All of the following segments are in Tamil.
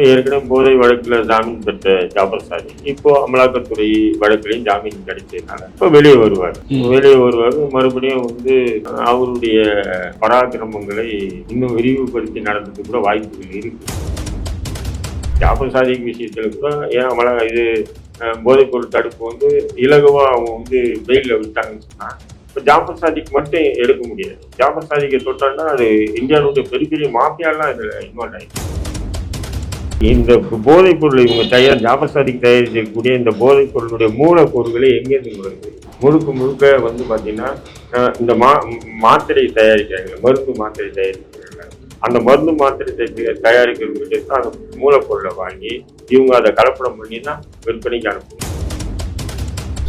இப்போ ஏற்கனவே போதை வழக்குல ஜாமீன் பெற்ற ஜாபர் சாதி இப்போ அமலாக்கத்துறை வழக்குலையும் ஜாமீன் கிடைச்சதுனால இப்போ வெளியே வருவார். வெளியே வருவார். மறுபடியும் வந்து அவருடைய பராக்கிரமங்களை இன்னும் விரிவுபடுத்தி நடந்ததுக்கு கூட வாய்ப்புகள் இருக்கு. ஜாபர் சாதிக் விஷயத்துல கூட ஏன் அமலா இது போதைப்பொருள் தடுப்பு வந்து இலகுவா அவங்க வந்து பெயில விட்டாங்கன்னு சொன்னா இப்போ ஜாபர் சாதிக் மட்டும் எடுக்க முடியாது. ஜாபர் சாதிக்கை தொட்டான்னா அது இந்தியாவுடைய பெரிய பெரிய மாஃபியாலாம் இதுல இன்வால்வ் ஆயிடுச்சு. இந்த போதைப் பொருள் இவங்க தயார் ஜாபஸ்தாதிக்கு தயாரிக்கக்கூடிய இந்த போதைப் பொருளுடைய மூலக்கூறுகளை எங்கேருந்து வருது? முழுக்க முழுக்க வந்து பார்த்தீங்கன்னா இந்த மா மாத்திரை தயாரிக்கிறாங்க. மருந்து மாத்திரை தயாரிக்கிறாங்க. அந்த மருந்து மாத்திரை தயாரிக்கிறவங்க தான் அந்த மூலப்பொருளை வாங்கி இவங்க அதை கலப்படம் பண்ணி தான் விற்பனைக்கு அனுப்புவாங்க.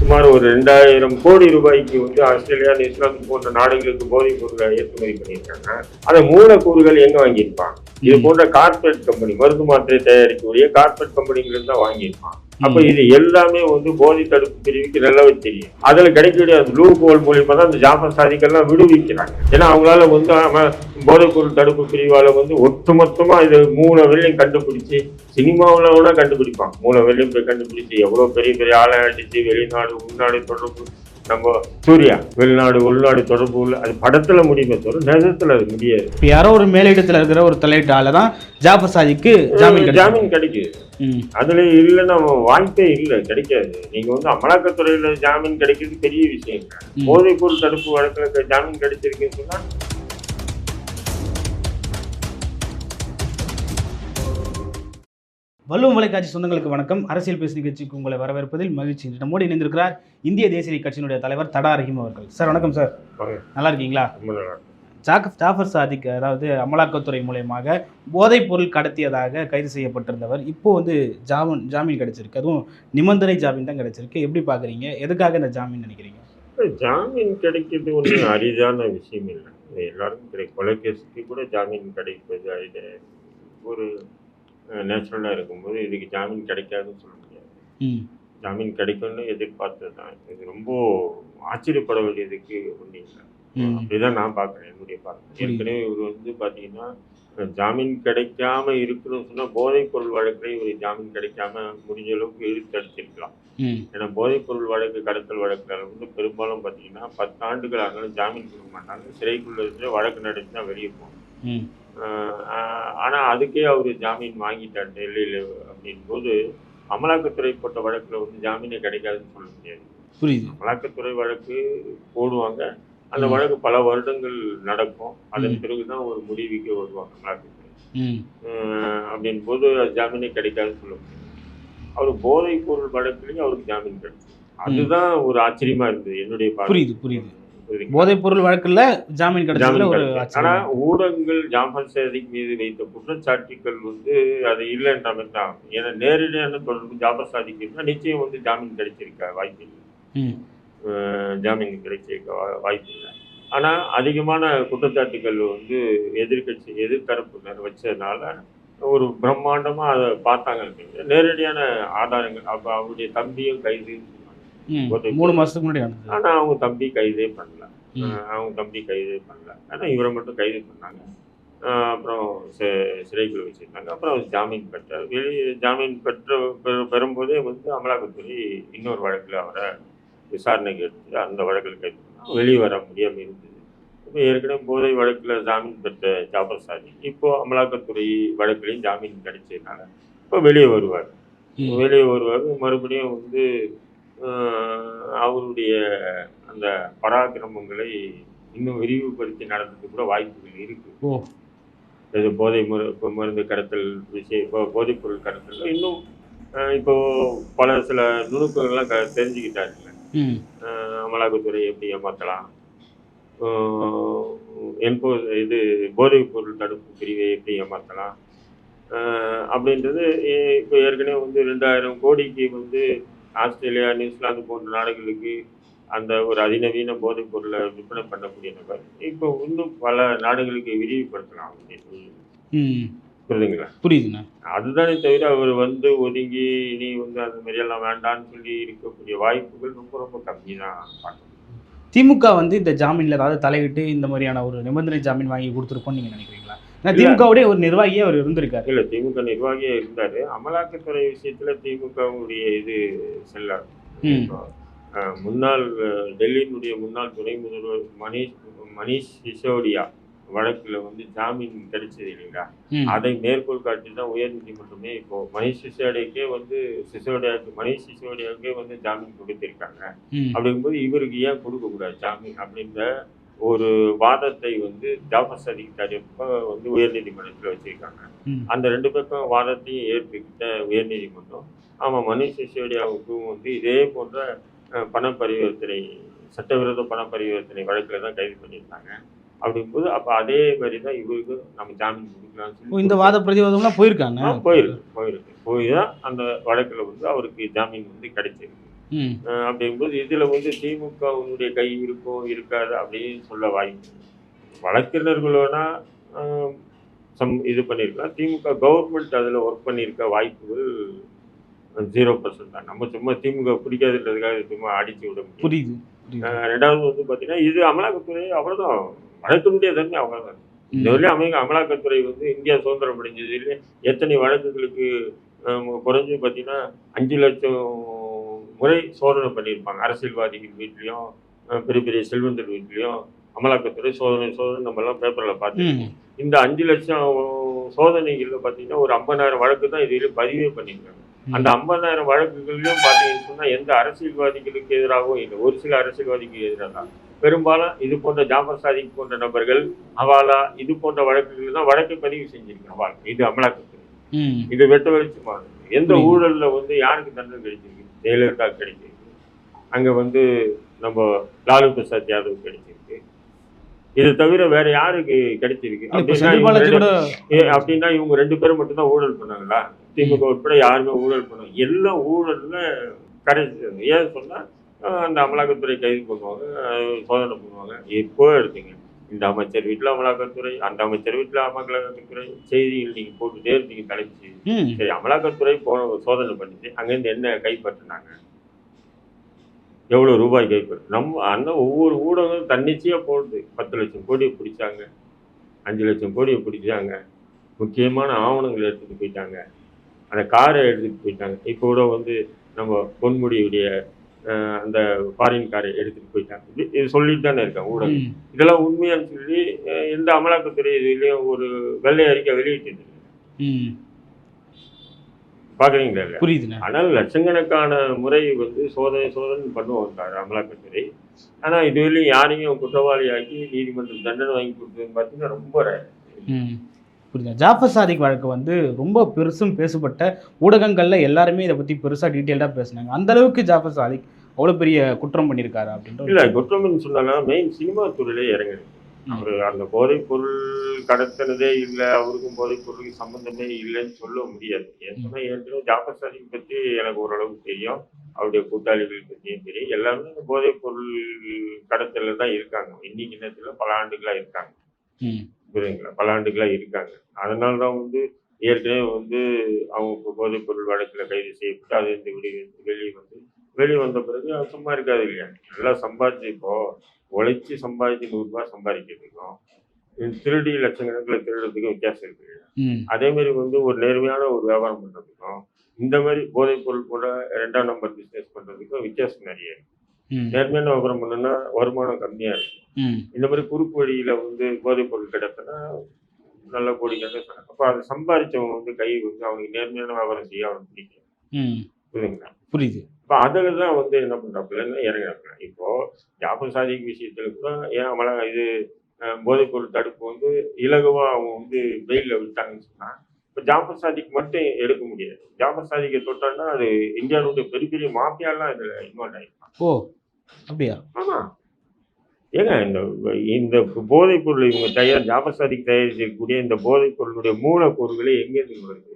சுமார் ஒரு ரெண்டாயிரம் கோடி ரூபாய்க்கு வந்து ஆஸ்திரேலியா நியூசிலாந்து போன்ற நாடுகளுக்கு போதைப் பொருளை ஏற்றுமதி பண்ணியிருக்காங்க. அந்த மூலக்கூறுகள் எங்க வாங்கியிருப்பான் இது போன்ற கார்பரேட் கம்பெனி மருந்து மாத்திரை தயாரிக்கக்கூடிய கார்பரேட் கம்பெனிகள் தான் வாங்கியிருப்பான் அப்ப இது எல்லாமே வந்து போதை தடுப்பு பிரிவுக்கு நல்லாவே தெரியும். அதுல கிடைக்கக்கூடிய அந்த லூ ஹோல் மூலியமா தான் இந்த ஜாபர் சாதிக்கெல்லாம் விடுவிக்கிறாங்க. ஏன்னா அவங்களால வந்து அவன் போதைப் பொருள் தடுப்பு பிரிவால வந்து ஒட்டுமொத்தமா இது மூணு வெள்ளையும் கண்டுபிடிச்சு சினிமாவில் கூட கண்டுபிடிப்பான் மூணு வெள்ளையும் போய் கண்டுபிடிச்சு எவ்வளவு பெரிய பெரிய ஆளை அடிச்சு வெளிநாடு உள்நாடு தொடர்பு நம்ம சூர்யா வெளிநாடு உள்நாடு தொடர்பு உள்ள அது படத்துல முடியுமே தவிர நிஜத்துல அது முடியாது. இப்போ யாரோ ஒரு மேலிடத்தில் இருக்கிற ஒரு தலையிட்டால தான் ஜாஃபர் சாதிக்கு ஜாமீன் ஜாமீன் கிடைக்குது. அதுல இல்லைன்னா வாய்ப்பே இல்லை கிடைக்காது. நீங்க வந்து அமலாக்கத்துறையில ஜாமீன் கிடைக்கிறது பெரிய விஷயம். ம். போதைப் பொருள் தடுப்பு வழக்குல ஜாமீன் கிடைச்சிருக்குன்னு சொன்னா வள்ளுவம் வலைக்காட்சி சொந்தங்களுக்கு வணக்கம். அரசியல் பேசு நிகழ்ச்சிக்கு உங்களை வரவேற்பதில் மகிழ்ச்சி. நம்மோடு இணைந்திருக்கிறார் இந்திய தேசிய கட்சியினுடைய தலைவர் தடா ரஹீம் அவர்கள். சார் வணக்கம் சார். நல்லா இருக்கீங்களா. ஜாக் ஜாஃபர் சாதிக் அதாவது அமலாக்கத்துறை மூலயமாக போதைப் பொருள் கடத்தியதாக கைது செய்யப்பட்டிருந்தவர். இப்போ வந்து ஜாமீன் ஜாமீன் கிடைச்சிருக்கு. அதுவும் நிபந்தனை ஜாமீன் தான் கிடைச்சிருக்கு. எப்படி பார்க்குறீங்க? எதுக்காக இந்த ஜாமீன் நினைக்கிறீங்க? ஜாமீன் கிடைக்கிறது ஒன்றும் அரிதான விஷயம் இல்லை. எல்லாருக்கும் கிடைக்கும் கொலைகேஸுக்கு கூட ஜாமீன் கிடைப்பது ஒரு நேச்சுரலாக இருக்கும்போது இதுக்கு ஜாமீன் கிடைக்காதுன்னு சொல்ல முடியாது. ஜாமீன் கிடைக்கும்னு எதிர்பார்த்தது தான் இது ரொம்ப ஆச்சரியப்பட வேண்டியதுக்கு ஒன்றும் இல்லை அப்படிதான் நான் பார்க்குறேன் என்னுடைய புரியுது. ஏற்கனவே இவர் வந்து பார்த்தீங்கன்னா ஜாமீன் கிடைக்காம இருக்கணும்னு சொன்னால் போதைப் பொருள் வழக்கில் இவர் ஜாமீன் கிடைக்காம முடிஞ்ச அளவுக்கு இழுத்து அடிச்சிருக்கலாம். ஏன்னா போதைப் பொருள் வழக்கு கடத்தல் வழக்குல வந்து பெரும்பாலும் பார்த்தீங்கன்னா பத்து ஆண்டுகள் ஆனாலும் ஜாமீன் கொடுக்க மாட்டாங்க. சிறைக்குள்ள இருந்து வழக்கு நடத்தி தான் வெளியே போகணும். ம் ஆஹ் ஆனா அதுக்கே அவர் ஜாமீன் வாங்கிட்டார் டெல்லியில் அப்படின் போது அமலாக்கத்துறை போட்ட வழக்குல வந்து ஜாமீனே கிடைக்காதுன்னு சொல்ல முடியாது. புரியுது. அமலாக்கத்துறை வழக்கு போடுவாங்க. அந்த. வழக்கு பல வருடங்கள் நடக்கும். அதன். பிறகுதான் ஒரு முடிவுக்கு வருவாங்க அமலாக்கத்துறை. அப்படின் போது ஜாமீனே கிடைக்காதுன்னு சொல்ல முடியாது. அவர் போதைப் பொருள் வழக்குலயும் அவருக்கு ஜாமீன் கிடைச்சது அதுதான் ஒரு ஆச்சரியமா இருந்தது என்னுடைய. புரியுது புரியுது? போதைப் பொருள் வழக்குல ஜாமீன் கிடைச்சதுல ஒரு கிடைச்சது. ஆனா ஆச்சரியம் ஊடகங்கள் ஜாஃபர் சேதிக் மீது வைத்த குற்றச்சாட்டுகள் வந்து அது இல்லைன்ற மாதிரி தான் ஏன்னா நேரடியான தொடர்பு ஜாஃபர் சாதிக் நிச்சயம் வந்து ஜாமீன் கிடைச்சிருக்க வாய்ப்பு இல்லை. ஜாமீன் கிடைச்சிருக்க வாய்ப்பு இல்லை. ஆனா அதிகமான குற்றச்சாட்டுகள் வந்து எதிர்க்கட்சி எதிர்த்தரப்பினர் வச்சதுனால ஒரு பிரம்மாண்டமா அதை பார்த்தாங்க. நேரடியான ஆதாரங்கள் அப்ப அவருடைய தம்பியும் கைது மூணு மாசத்துக்கு முன்னாடி நடந்தது. ஆனா அவங்க தம்பி கைதே பண்ணல. அவங்க தம்பி கைது பண்ணல. ஆனா இவரை மட்டும் கைது பண்ணாங்க. அப்புறம் சி- சிறைக்குள்ள வச்சிருந்தாங்க. அப்புறம் ஜாமீன் பெற்றார். வெளியே ஜாமீன் பெற்ற பெறும்போதே வந்து அமலாக்கத்துறை இன்னொரு வழக்கில் அவரை விசாரணைக்கு எடுத்து அந்த வழக்கில் கைது வெளியே வர முடியாமல் இருந்தது. இப்போ ஏற்கனவே போதை வழக்கில் ஜாமீன் பெற்ற ஜாபர் சாதி இப்போ அமலாக்கத்துறை வழக்குலையும் ஜாமீன் கிடைச்சதுனால இப்போ வெளியே வருவார். வெளியே வருவார். மறுபடியும் வந்து அவருடைய அந்த பராக்கிரமங்களை இன்னும் விரிவுபடுத்தி நடந்ததுக்கு கூட வாய்ப்புகள் இருக்கு. ஓ. இது போதை மரு மருந்து கடத்தல் விஷயம் இப்போ போதைப் பொருள் கடத்தல் இன்னும் இப்போ பல சில நுணுக்கங்கள்லாம் க தெரிஞ்சுக்கிட்டாருங்க அமலாக்கத்துறை எப்படி ஏமாற்றலாம் என்போ இது போதைப் பொருள் தடுப்பு பிரிவை எப்படி ஏமாற்றலாம் அப்படின்றது இப்போ ஏற்கனவே வந்து ரெண்டாயிரம் கோடிக்கு வந்து ஆஸ்திரேலியா நியூசிலாந்து போன்ற நாடுகளுக்கு அந்த ஒரு அதிநவீன போதைப் பொருளை விற்பனை பண்ணக்கூடிய நபர். இப்போ இன்னும் பல நாடுகளுக்கு விரிவுபடுத்தலாம் அப்படின்னு புரியுதுங்களா? புரியுதுண்ணா. அதுதானே தவிர அவர் வந்து ஒதுங்கி இனி வந்து அந்த மாதிரியெல்லாம் வேண்டாம்னு சொல்லி இருக்கக்கூடிய வாய்ப்புகள் ரொம்ப ரொம்ப கம்மி தான் பார்க்கணும் திமுக வந்து இந்த ஜாமீன்ல ஏதாவது தலையிட்டு இந்த மாதிரியான ஒரு நிபந்தனை ஜாமீன் வாங்கி கொடுத்துருக்கோம்னு நீங்க நினைக்கிறீங்களா? நான் திமுகவுடைய ஒரு நிர்வாகியே அவர் இருந்திருக்காரு. இல்ல திமுக நிர்வாகியா இருந்தாரு. அமலாக்கத்துறை விஷயத்துல திமுகவுடைய இது அஹ், முன்னாள் டெல்லியினுடைய முன்னாள் துணை முதல்வர் மணிஷ் மணிஷ் சிசோடியா வழக்குல வந்து ஜாமீன் கிடைச்சது இல்லைங்களா. அதை மேற்கோள் காட்டி தான் உயர்நீதிமன்றமே இப்போ மணிஷ் சிசோடியாக்கே வந்து சிசோடியாவுக்கு மணிஷ் சிசோடியாவுக்கே வந்து ஜாமீன் கொடுத்திருக்காங்க. அப்படிங்கும்போது இவருக்கு ஏன் கொடுக்கக்கூடாது ஜாமீன் அப்படின்ற ஒரு வாதத்தை வந்து ஜாஃபர் சதிக் தரப்ப வந்து உயர்நீதிமன்றத்தில் வச்சிருக்காங்க. அந்த ரெண்டு பக்கம் வாதத்தையும் ஏற்றுக்கிட்ட உயர்நீதிமன்றம் ஆமாம் மணிஷ் சிசோடியாவுக்கும் வந்து இதே போன்ற அஹ், பண பரிவர்த்தனை சட்டவிரோத பண பரிவர்த்தனை வழக்கில் தான் கைது பண்ணியிருந்தாங்க. அப்படிங்கும்போது அப்போ அதே மாதிரி தான் இவருக்கு நம்ம ஜாமீன் கொடுக்கலாம்னு சொல்லி இந்த வாத பிரதிவாதம்லாம் போயிருக்காங்க? போயிருக்கு போயிருக்கு. போய் தான் அந்த வழக்கில் வந்து அவருக்கு ஜாமீன் வந்து கிடைச்சிருக்கு. அப்படிங்கும்போது இதுல வந்து திமுகவுடைய கை இருக்கும் இருக்காது அப்படின்னு சொல்ல வாய்ப்பு. இல்லை. வழக்கறிஞர்களோனா சம் இது பண்ணியிருக்கலாம் திமுக கவர்மெண்ட் அதில் ஒர்க் பண்ணியிருக்க வாய்ப்புகள் ஜீரோ பர்சன்ட் தான். நம்ம சும்மா திமுக பிடிக்காதுன்றதுக்காக சும்மா அடிச்சு விட முடியும். புரியுது ரெண்டாவது வந்து பார்த்தீங்கன்னா இது அமலாக்கத்துறை அவ்வளோதான் வழக்கினுடைய தன்மை அவ்வளோதான் இந்த. வரையும் அமலாக்கத்துறை வந்து இந்தியா சுதந்திரம் அடைஞ்சதுல எத்தனை வழக்குகளுக்கு குறைஞ்சு பார்த்தீங்கன்னா அஞ்சு லட்சம் முறை சோதனை பண்ணியிருப்பாங்க. அரசியல்வாதிகள் வீட்லேயும் பெரிய பெரிய செல்வந்தர் வீட்லேயும் அமலாக்கத்துறை சோதனை சோதனை நம்மலாம் பேப்பரில் ம். இந்த அஞ்சு லட்சம் சோதனைகளில் பார்த்தீங்கன்னா ஒரு ஐம்பதாயிரம் வழக்கு தான் இதுவரையும் பதிவே பண்ணியிருக்காங்க. அந்த ஐம்பதாயிரம் வழக்குகள்லையும் பார்த்தீங்கன்னு சொன்னால் எந்த அரசியல்வாதிகளுக்கு எதிராகவும் இல்லை. ஒரு சில அரசியல்வாதிக்கு எதிராக தான் பெரும்பாலும் இது போன்ற ஜாஃபர் சாதிக் போன்ற நபர்கள் ஹவாலா இது போன்ற வழக்குகள் தான் வழக்கு பதிவு செஞ்சிருக்கு ஹவாலா இது அமலாக்கத்துறை. இது வெட்ட வெளிச்சமானது எந்த. ஊழல்ல வந்து யாருக்கு தண்டனை கிடைச்சிருக்கு? ஜெயலலிதா கிடைச்சிருக்கு அங்க வந்து நம்ம லாலு பிரசாத் யாதவ் கிடைச்சிருக்கு. இது தவிர வேற யாருக்கு கிடைச்சிருக்கு? அப்படின்னா இவங்க ரெண்டு பேரும் மட்டும் தான் ஊழல் பண்ணாங்களா? திமுக உட்பட யாருமே ஊழல் பண்ணாங்க எல்லாம் ஊழல்ல கரைச்சி ஏன் சொன்னா அந்த அமலாக்கத்துறை கைது பண்ணுவாங்க சோதனை பண்ணுவாங்க. இப்போ எடுத்தீங்க. இந்த அமைச்சர் வீட்டில் அமலாக்கத்துறை அந்த அமைச்சர் வீட்டில் அமலாக்கத்துறை செய்திகள் நீங்க போட்டுட்டே இருந்தீங்க ம். சரி அமலாக்கத்துறை போ சோதனை பண்ணிச்சு அங்கேருந்து என்ன கைப்பற்றினாங்க? எவ்வளோ ரூபாய் கைப்பற்று நம்ம அந்த ஒவ்வொரு ஊடகம் தன்னிச்சையாக போடுது. பத்து லட்சம் கோடியை பிடிச்சாங்க. அஞ்சு லட்சம் கோடியை பிடிச்சாங்க. முக்கியமான ஆவணங்களை எடுத்துகிட்டு போயிட்டாங்க. அந்த காரை எடுத்துகிட்டு போயிட்டாங்க. இப்போ கூட வந்து நம்ம பொன்முடியுடைய அந்த ஃபாரின் காரை எடுத்துகிட்டு போயிட்டாங்க இது சொல்லிட்டு தானே இருக்காங்க ஊடகம். இதெல்லாம் உண்மையான்னு சொல்லி எந்த அமலாக்கத்துறை இதுலேயும் ஒரு வெள்ளை அறிக்கை வெளியிட்டு. பார்க்குறீங்களா இல்லையா? புரியுதுண்ணே ஆனால் லட்சக்கணக்கான முறை வந்து சோதனை சோதனை பண்ணுவாங்க அமலாக்கத்துறை ஆனால் இதுவரையும் யாரையும் குற்றவாளியாக்கி நீதிமன்றம் தண்டனை வாங்கி கொடுத்ததுன்னு பார்த்தீங்கன்னா ரொம்ப. புரியுது? ஜாஃபர் சாதிக் வழக்கு வந்து ரொம்ப பெருசும் பேசப்பட்ட ஊடகங்கள்ல எல்லாருமே இதை பத்தி பெருசா டீட்டெயில்டாக பேசுனாங்க. அந்த அளவுக்கு ஜாஃபர் சாதிக் அவ்வளவு பெரிய குற்றம் பண்ணியிருக்காரு அப்படின்ற இல்ல குற்றம்னு சொன்னா மெயின் சினிமா துறையிலே இறங்குது. அவர் அந்த போதைப் பொருள் கடத்தினதே இல்லை அவருக்கும் போதைப் பொருளுக்கு சம்பந்தமே இல்லைன்னு சொல்ல முடியாது. ஏன் சொன்னா ஏற்கனவே ஜாஃபர் சாதிக் பற்றி எனக்கு ஓரளவுக்கு தெரியும். அவருடைய கூட்டாளிகள் பற்றியும் தெரியும். எல்லாருமே இந்த போதைப் பொருள் கடத்தல தான் இருக்காங்க. இன்னைக்கு நேரத்தில் பல ஆண்டுகளா இருக்காங்க. ம். புரியுதுங்களா பல ஆண்டுகளா இருக்காங்க அதனால தான் வந்து ஏற்கனவே வந்து அவங்க போதைப் பொருள் வழக்கில் கைது செய்யப்பட்டு அது இந்த வெளியே வெளியே வந்து வெளியே வந்த பிறகு அது சும்மா இருக்காது இல்லையா நல்லா சம்பாதிச்சு இப்போ உழைச்சி சம்பாதிச்சு நூறுரூவா சம்பாதிக்கிறதுக்கும் திருடி லட்சக்கணக்கில் திருடுறதுக்கும் வித்தியாசம் இருக்கு இல்லையா. அதே மாதிரி வந்து ஒரு நேர்மையான ஒரு வியாபாரம் பண்ணுறதுக்கும் இந்த மாதிரி போதைப் பொருள் கூட ரெண்டாம் நம்பர் பிஸ்னஸ் பண்ணுறதுக்கும் வித்தியாசம் நிறைய இருக்கு. நேர்மையான வியாபாரம் பண்ணோன்னா வருமானம் கம்மியாக இருக்கும். இந்த மாதிரி குறுக்கு வழியில வந்து போதைப் பொருள் கிடைத்தனா நல்ல கோடிக்கணக்கில் அப்போ அதை சம்பாதிச்சவங்க வந்து கை வந்து அவனுக்கு நேர்மையான வியாபாரம் செய்ய அவனுக்கு பிடிக்கும். புரியுதுங்களா? புரியுது. இப்போ அதில் தான் வந்து என்ன பண்ணுறாப்புலன்னு இறங்குறாப்புல? இப்போ ஜாபர் சாதிக் விஷயத்துல கூட ஏன் அமலா இது அஹ், போதைப் பொருள் தடுப்பு வந்து இலகுவா அவங்க வந்து வெயிலில் விட்டாங்கன்னு சொன்னா இப்போ ஜாபர் சாதிக் மட்டும் எடுக்க முடியாது. ஜாபர் சாதிக்கை தொட்டான்னா அது இந்தியாவுடைய பெரிய பெரிய மாஃபியாலாம் இதில் இன்வால்வ் ஆகிருப்பாங்க ஓ. அப்படியா? ஆமா. ஏங்க இந்த இந்த போதைப் பொருள் இவங்க தயார் ஜாபர் சாதிக் தயாரிக்கக்கூடிய இந்த போதைப் பொருளுடைய மூலப்பொருட்களே எங்கேருந்து வருது?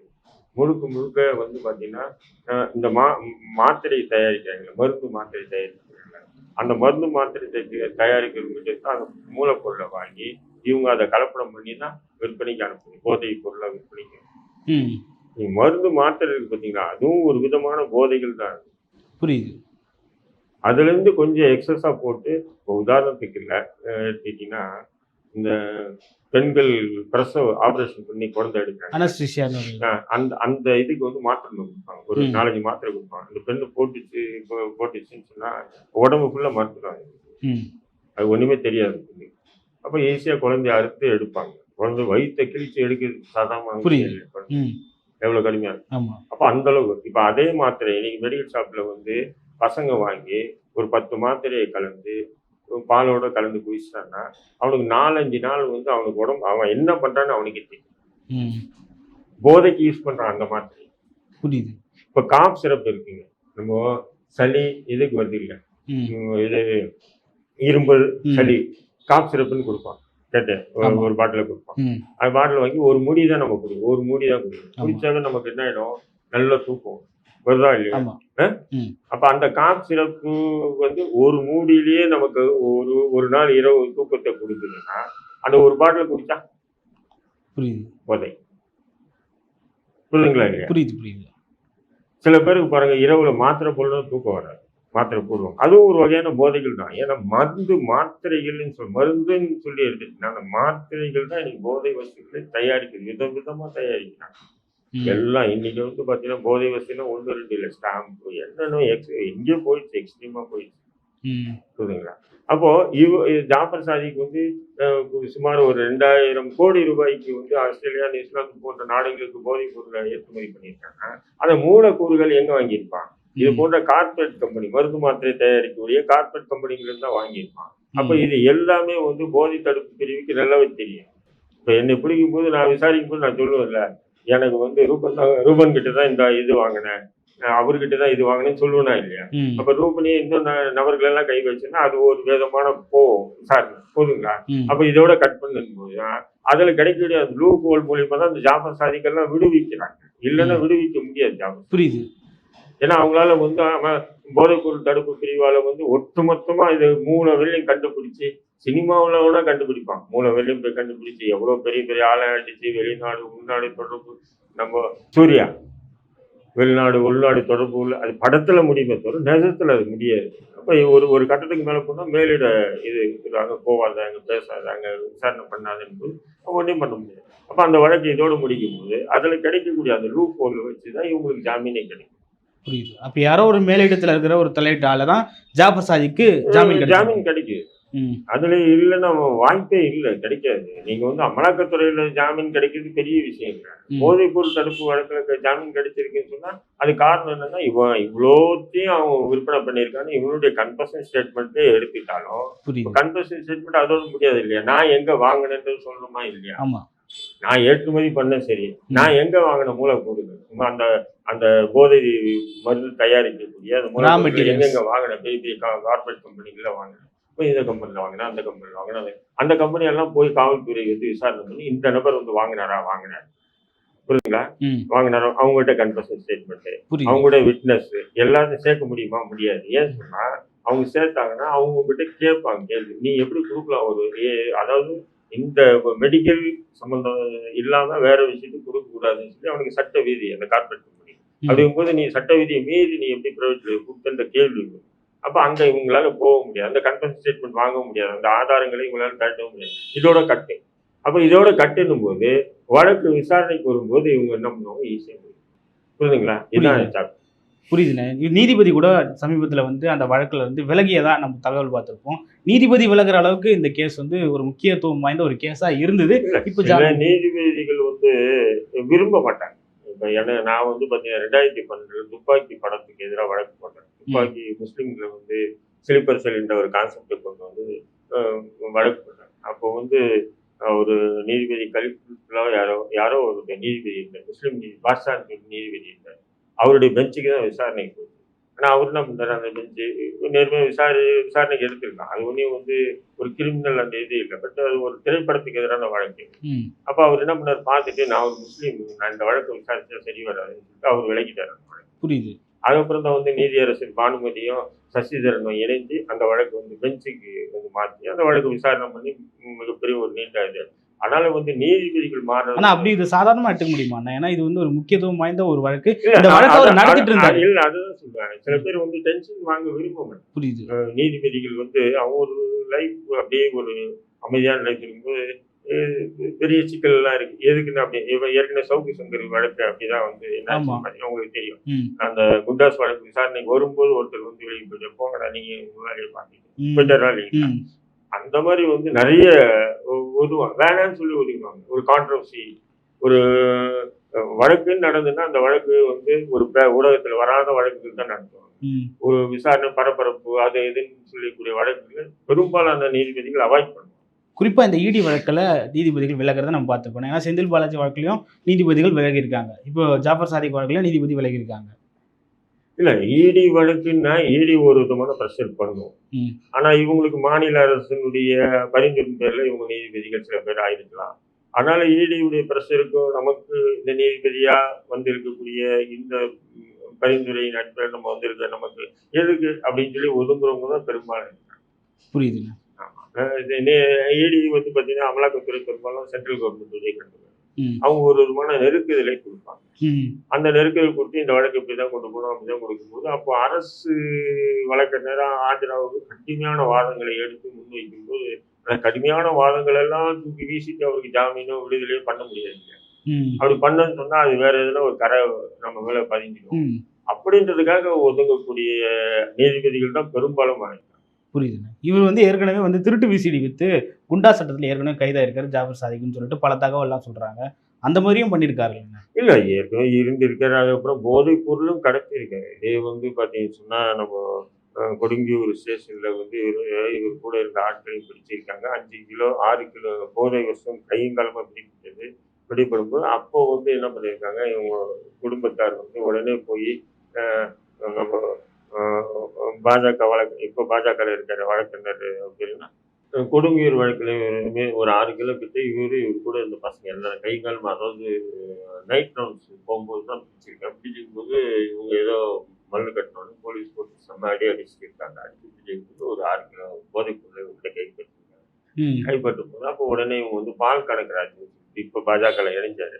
முழுக்க முழுக்க வந்து பார்த்தீங்கன்னா இந்த மா மாத்திரை தயாரிக்கிறாங்க. மருந்து மாத்திரை தயாரிக்கிறாங்க. அந்த மருந்து மாத்திரை தயாரி- தயாரிக்கிறவங்க தான் அந்த மூலப்பொருளை வாங்கி இவங்க அதை கலப்படம் பண்ணி தான் விற்பனைக்கு அனுப்புது. போதைப் பொருளை விற்பனைக்கு. மருந்து மாத்திரை இருக்கு பார்த்தீங்களா அதுவும் ஒரு விதமான போதைகள் தான். புரியுது. அதுலேருந்து கொஞ்சம் எக்ஸஸாக போட்டு இப்போ உதாரணத்துக்கு இல்லை எடுத்துக்கிட்டிங்கன்னா இந்த பெண்கள் பிரசவ ஆபரேஷன் பண்ணி குழந்தை எடுக்கிறாங்க. அந்த அந்த இதுக்கு வந்து மாத்திரை கொடுப்பாங்க. ஒரு. நாலஞ்சு மாத்திரை கொடுப்பாங்க. அந்த பெண்ணு போட்டுச்சு போட்டுச்சுன்னு சொன்னா உடம்பு ஃபுல்லா மருத்துவாங்க ம். அது ஒண்ணுமே தெரியாது. அப்ப ஈஸியா குழந்தைய அறுத்து எடுப்பாங்க. குழந்தை வயித்தை கிழிச்சு எடுக்கிறது சாதாரண புரியுது. விஷயம் இல்ல. ம். எவ்வளவு கடுமையா இருக்கும் அப்ப அந்த அளவுக்கு இப்ப அதே மாத்திரை இன்னைக்கு மெடிக்கல் ஷாப்ல வந்து பசங்க வாங்கி ஒரு பத்து மாத்திரையை கலந்து பாலோட கலந்து குடிச்சிட்டான்னா அவனுக்கு நாலஞ்சு நாள் வந்து அவனுக்கு உடம்பு அவன் என்ன பண்றான்னு அவனுக்கு தெரியும். போதைக்கு யூஸ் பண்றான் அந்த மாத்திரை. புரியுது. இப்ப காப் சிறப்பு இருக்குங்க. நம்ம சளி இதுக்கு வருது இல்ல. இது இரும்பல். சளி காப் சிறப்புன்னு கொடுப்பான். கேட்டேன் ஒரு- பாட்டில கொடுப்பான். ம். அந்த பாட்டில் வாங்கி ஒரு மூடி தான் நம்ம குடிக்கும் ஒரு மூடி தான் குடிக்கும் ஆமா. குடிச்சாலும் நமக்கு என்ன ஆயிடும்? நல்ல தூக்கம் வருதா இல்லையா அப்ப அந்த காப் சிறப்பு வந்து ஒரு மூடியிலேயே நமக்கு ஒரு ஒரு நாள் இரவு தூக்கத்தை கொடுக்குதுன்னா அந்த ஒரு பாட்டில் குடிச்சா? புரியுது. போதை. புரியுதுங்களா இல்லையா? புரியுது புரியுது. சில பேருக்கு பாருங்க இரவுல மாத்திரை போடணும் தூக்கம் வராது. மாத்திரை போடுவோம் அதுவும் ஒரு வகையான போதைகள் தான். ஏன்னா மருந்து மாத்திரைகள்னு சொல் மருந்துன்னு சொல்லி எடுத்துச்சுன்னா அந்த மாத்திரைகள் தான் இன்னைக்கு போதை வஸ்துக்களை தயாரிக்குது விதம் விதமா தயாரிக்கிறாங்க. எல்லாம் இன்னைக்கு வந்து பாத்தீங்கன்னா போதை வஸ்துனா ஒன்று ரெண்டு இல்லை. ஸ்டாம்பு என்னென்ன எக்ஸ் எங்கேயோ போயிடுச்சு எக்ஸ்ட்ரீமா போயிடுச்சு. புரியுதுங்களா? அப்போ இவ ஜாஃபர் சாதிக்கு வந்து சுமார் ஒரு ரெண்டாயிரம் கோடி ரூபாய்க்கு வந்து ஆஸ்திரேலியா நியூசிலாந்து போன்ற நாடுகளுக்கு போதைப் பொருளை ஏற்றுமதி பண்ணியிருக்காங்க. அந்த மூலக்கூறுகள் எங்க வாங்கியிருப்பான் இது போன்ற கார்பரேட் கம்பெனி மருந்து மாத்திரை தயாரிக்கக்கூடிய கார்பரேட் கம்பெனிகள் தான் வாங்கியிருப்பான் அப்ப இது எல்லாமே வந்து போதை தடுப்பு பிரிவுக்கு நல்லாவே தெரியும். இப்ப என்னை பிடிக்கும் போது நான் விசாரிக்கும் போது நான் சொல்லுவேன்ல எனக்கு வந்து ரூபன் தான் ரூபன் கிட்ட தான் இந்த இது வாங்கினேன். அவர்கிட்ட தான் இது வாங்கினேன்னு சொல்லுவேனா இல்லையா? அப்ப ரூபனி இந்த நபர்கள் எல்லாம் கை வச்சுன்னா அது ஒரு விதமான போ சார் போதுங்களா? அப்ப இதோட கட் பண்ணும்போது அதுல கிடைக்கக்கூடிய ப்ளூ கோல் மூலியமா தான் இந்த ஜாபர் சாதிக்கெல்லாம் விடுவிக்கிறாங்க. இல்லைன்னா விடுவிக்க முடியாது ஜாபர் புரியுது. ஏன்னா அவங்களால வந்து போதைப்பொருள் தடுப்பு பிரிவால வந்து ஒட்டுமொத்தமா இது மூணு வெள்ளையும் கண்டுபிடிச்சு சினிமாவில் கூட கண்டுபிடிப்பான் மூணு வெள்ளையும் போய் கண்டுபிடிச்சு எவ்வளவு பெரிய பெரிய ஆளை அடிச்சு வெளிநாடு உள்நாடு தொடர்பு நம்ம சூர்யா. வெளிநாடு உள்நாடு தொடர்பு உள்ள அது படத்துல முடியுமே தவிர நிஜத்துல அது முடியாது. அப்ப ஒரு ஒரு கட்டத்துக்கு மேல போனா மேலிட இது இருக்கிறாங்க போவாதாங்க பேசாதாங்க விசாரணை பண்ணாதுன்னு போது ஒன்றையும் பண்ண முடியாது. அப்ப அந்த வழக்கு இதோடு முடிக்கும் போது அதுல கிடைக்கக்கூடிய அந்த லூப் ஹோல் வச்சுதான் இவங்களுக்கு ஜாமீனே கிடைக்கும். புரியுது. அப்ப யாரோ ஒரு மேலிடத்துல இருக்கிற ஒரு தலையிட்டால தான் ஜாஃபர் சாதிக்கு ஜாமீன் கிடைக்கும். ஜாமீன் கிடைக்குது ம். அதுல இல்லைன்னா வாய்ப்பே இல்லை கிடைக்காது. நீங்க வந்து அமலாக்கத்துறையில ஜாமீன் கிடைக்கிறது பெரிய விஷயம். போதைப் பொருள் தடுப்பு வழக்குல ஜாமீன் கிடைச்சிருக்குன்னு சொன்னா அது காரணம் என்னன்னா இவன் இவ்வளோத்தையும் அவன் விற்பனை பண்ணியிருக்கான்னு இவனுடைய கன்ஃபர்ஷன் ஸ்டேட்மெண்ட்டே எடுத்துட்டாலும் கன்ஃபர்ஷன் ஸ்டேட்மெண்ட் அதோட முடியாது இல்லையா? நான் எங்க வாங்கினேன்னு சொல்லணுமா இல்லையா? ஆமா. நான் ஏற்றுமதி பண்ண சரி. நான் எங்க வாங்கின மூலக்கூறுகள் சும்மா அந்த அந்த போதை மருந்து தயாரிக்கக்கூடிய அந்த மூலக்கூறுகள். எங்கெங்க வாங்கின? பெரிய பெரிய கார்பரேட் கம்பெனிகள வாங்கினேன். இப்போ இந்த கம்பெனியில் வாங்கினேன் அந்த கம்பெனியில் வாங்கினேன். அந்த கம்பெனி எல்லாம் போய் காவல்துறை வந்து விசாரணை பண்ணி இந்த நபர் வந்து வாங்கினாரா? வாங்கினார். புரியுதுங்களா? வாங்கினாரா? அவங்ககிட்ட கன்ஃபர்ஷன் ஸ்டேட்மெண்ட் அவங்களோட விட்னஸ் எல்லாத்தையும் சேர்க்க முடியுமா? முடியாது. ஏன் சொன்னா அவங்க சேர்த்தாங்கன்னா அவங்க கிட்ட கேட்பாங்க கேள்வி. நீ எப்படி கொடுக்கலாம்? ஒரு அதாவது இந்த மெடிக்கல் சம்பந்தம் இல்லாம வேற விஷயத்துக்கு கொடுக்க கூடாதுன்னு சொல்லி அவனுக்கு சட்ட விதி அந்த கார்பரேட் கம்பெனி. அப்படிங்கும்போது நீ சட்ட விதியை மீறி நீ எப்படி பிரைவேட்ல கொடுத்த கேள்வி. அப்ப அங்க இவங்களால போக முடியாது. அந்த கன்ஃபர்ன் ஸ்டேட்மெண்ட் வாங்க முடியாது. அந்த ஆதாரங்களை இவங்களால தட்ட முடியாது. இதோட கட்டு அப்ப இதோட கட்டுன்னும் போது வழக்கு விசாரணைக்கு வரும்போது இவங்க என்ன பண்ணுவாங்க? ஈஸியா புரியுதுங்களா? இதுதான். சாப்பிட்டு புரியுதுண்ணே. நீதிபதி கூட சமீபத்துல வந்து அந்த வழக்குல வந்து விலகியதா நம்ம தகவல் பார்த்திருப்போம். நீதிபதி விலகுற அளவுக்கு இந்த கேஸ் வந்து ஒரு முக்கியத்துவம் வாய்ந்த ஒரு கேஸா இருந்தது. இப்ப நீதிபதிகள் வந்து விரும்ப மாட்டாங்க இப்ப என்ன நான் வந்து பாத்தீங்கன்னா ரெண்டாயிரத்தி பன்னெண்டுல துப்பாக்கி படத்துக்கு எதிராக வழக்கு போட்டேன். துப்பாக்கி முஸ்லீம்களை வந்து ஸ்லீப்பர் செல் என்ற ஒரு கான்செப்டை கொண்டு வந்து வழக்கு போட்டேன். அப்போ வந்து ஒரு நீதிபதி கலிஃபுல்லா யாரோ யாரோ ஒரு நீதிபதி இருந்தார் முஸ்லீம் நீதி பாஷா நீதிபதி இருந்தார் அவருடைய பெஞ்சுக்கு தான் விசாரணைக்கு போகுது ஆனா அவர் என்ன பண்றாரு? அந்த பெஞ்சு நேர்மையாக விசாரி விசாரணைக்கு எடுத்திருக்கான் அது ஒன்றும் வந்து ஒரு கிரிமினல் அந்த இது இல்லை. பட் அது ஒரு திரைப்படத்துக்கு எதிரான வழக்கு. அப்ப அவர் என்ன பண்ணார்? பார்த்துட்டு நான் ஒரு முஸ்லீம். நான் இந்த வழக்கு விசாரிச்சா சரி வராதுன்னு சொல்லிட்டு அவர் விலகிட்டார். புரியுது. அதுக்கப்புறம் தான் வந்து நீதியரசர் பானுமதியும் சசிதரனும் இணைந்து அந்த வழக்கு வந்து பெஞ்சுக்கு வந்து மாற்றி அந்த வழக்கு விசாரணை பண்ணி மிகப்பெரிய ஒரு நீண்ட இது. அதனால வந்து நீதிபதிகள் மாறுறது ஆனா அப்படி இது சாதாரணமா எடுத்துக்க முடியுமா? ஏன்னா இது வந்து ஒரு முக்கியத்துவம் வாய்ந்த ஒரு வழக்கு. இந்த வழக்கு அவர் நடத்திட்டு இருந்தாரு. இல்ல அதுதான் சொல்றாங்க சில பேர் வந்து டென்ஷன் வாங்க விரும்ப மாட்டாங்க புரியுது நீதிபதிகள் வந்து அவங்க ஒரு லைஃப் அப்படியே ஒரு அமைதியான திரும்பும்போது அஹ், பெரிய சிக்கல் எல்லாம் இருக்கு. எதுக்குன்னு அப்படி ஏற்கனவே சவுக்கு சங்கர் வழக்கு அப்படிதான் வந்து என்ன உங்களுக்கு தெரியும். அந்த குண்டாஸ் வழக்கு விசாரணைக்கு வரும்போது ஒருத்தர் வந்து வெளியே போயிட்டு போங்கடா நீங்க பார்த்தீங்க ம். போயிட்டாரா இல்லைங்களா? அந்த மாதிரி வந்து நிறைய ஒதுவாங்க வேணாம்னு சொல்லி ஒதுக்குவாங்க ஒரு கான்ட்ரவர்சி ஒரு வழக்குன்னு நடந்ததுன்னா அந்த வழக்கு வந்து ஒரு ஊடகத்துல வராத வழக்குகள் தான் நடத்துவாங்க. ஒரு விசாரணை பரபரப்பு அது இதுன்னு சொல்லக்கூடிய வழக்குகள் பெரும்பாலான நீதிபதிகள் அவாய்ட் பண்ணுவாங்க. குறிப்பா இந்த இடி வழக்குல நீதிபதிகள் விலகிறத நம்ம பார்த்துருக்கோம் ஏன்னா செந்தில் பாலாஜி வழக்குலையும் நீதிபதிகள் விலகி இருக்காங்க இப்போ ஜாஃபர் சாதிக் வழக்குல நீதிபதி விலகி இருக்காங்க இல்ல இடி வழக்குன்னா இடி ஒரு விதமான ப்ரெஷர் பண்ணும். ம். ஆனா இவங்களுக்கு மாநில அரசினுடைய பரிந்துரை பேர்ல இவங்க நீதிபதிகள் சில பேர் ஆயிருக்கலாம். அதனால இடியுடைய ப்ரெஷருக்கும் நமக்கு இந்த நீதிபதியா வந்திருக்கக்கூடிய இந்த பரிந்துரையின் அடிப்படையில் நம்ம வந்திருக்க நமக்கு எதுக்கு அப்படின்னு சொல்லி ஒதுங்குறவங்க தான் பெரும்பாலும் புரியுதுங்க. இடி வந்து பார்த்தீங்கன்னா அமலாக்கத்துறை பெரும்பாலும் சென்ட்ரல் கவர்மெண்ட்டுடைய கண்டுபிடிக்கும் ம் அவங்க ஒரு விதமான நெருக்குதலை கொடுப்பாங்க. அந்த நெருக்கல் கொடுத்து இந்த வழக்கு இப்படி தான் கொண்டு போகணும் அப்படி தான் கொடுக்கும்போது அப்போ அரசு வழக்கறிஞராக ஆஜராவுக்கு கடுமையான வாதங்களை எடுத்து முன்வைக்கும் போது அந்த கடுமையான வாதங்கள் எல்லாம் தூக்கி வீசிட்டு அவருக்கு ஜாமீனோ விடுதலையோ பண்ண முடியாது. அப்படி பண்ணன்னு சொன்னா அது வேற எதுனா ஒரு கரை நம்ம மேல பதிஞ்சிடும். அப்படின்றதுக்காக ஒதுங்கக்கூடிய நீதிபதிகள் தான் பெரும்பாலும் ஆயிட்டாங்க. புரியுதுண்ணே இவர் வந்து ஏற்கனவே வந்து திருட்டு விசிடி வித்து குண்டா சட்டத்தில் ஏற்கனவே கைதாயிருக்காரு ஜாஃபர் சாதிக்னு சொல்லிட்டு பல தகவல்லாம் சொல்றாங்க. அந்த மாதிரியும் பண்ணியிருக்காரு இல்லை ஏற்கனவே இருந்திருக்காரு. அதுக்கப்புறம் போதைப் பொருளும் கடத்திருக்காரு இதே வந்து பார்த்தீங்கன்னு சொன்னால் நம்ம கொடுங்கியூர் ஸ்டேஷனில் வந்து இவர் இவர் கூட இருந்த ஆட்களையும் பிடிச்சிருக்காங்க. அஞ்சு கிலோ ஆறு கிலோ போதை வருஷம் கையங்காலமாக பிடிப்பட்டது பிடிப்படும்போது அப்போ வந்து என்ன பண்ணியிருக்காங்க? இவங்க குடும்பத்தார் வந்து உடனே போய் நம்ம பாஜக வழக்கு இப்போ பாஜக இருக்கிற வழக்கறிஞர் அப்படின்னா அஹ், கொடுங்கியூர் வழக்குல ஒரு ஆறு கிலோ கிட்ட இவரு இவர் கூட இருந்த பசங்க எல்லாம் கை கால் அதாவது நைட் ரவுண்ட்ஸ் போகும்போது தான் பிடிச்சிருக்கேன் பிடிச்சிருக்கும் இவங்க ஏதோ மல்லு கட்டணும்னு போலீஸ் போட்டு செம்ம அடி அடிச்சுட்டு இருக்காங்க அடிச்சு பிடிச்சிருக்கும் ஒரு ஆறு கிலோ பொருளை உள்ள கைப்பற்றிருக்காங்க கைப்பற்றும் போது அப்போ உடனே இவங்க வந்து பால் கணக்கு இப்போ பாஜக இணைஞ்சாரு.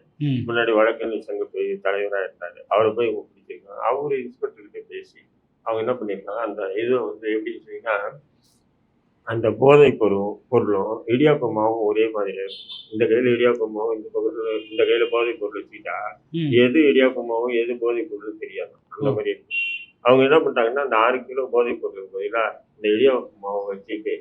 முன்னாடி வழக்கறிஞர் சங்க போய் தலைவராக இருந்தாரு. அவரை போய் இவங்க பிடிச்சிருக்காங்க. அவரு இன்ஸ்பெக்டர் கிட்ட பேசி அவங்க என்ன பண்ணியிருக்காங்க அந்த இதை வந்து எப்படின்னு சொன்னீங்கன்னா அந்த போதை பொருளும் பொருளும் இடியாப்பமாவும் ஒரே மாதிரி இருக்கும். இந்த கையில இடியாப்பமாவும் இந்த பொருள் இந்த கையில போதை பொருள் வச்சுக்கிட்டா எது இடியாப்பமாவும் எது போதை பொருள் தெரியாது. அந்த மாதிரி இருக்கும். அவங்க என்ன பண்ணிட்டாங்கன்னா அந்த ஆறு கிலோ போதை பொருள் பதிலாக இந்த இடியாப்ப மாவை வச்சுட்டு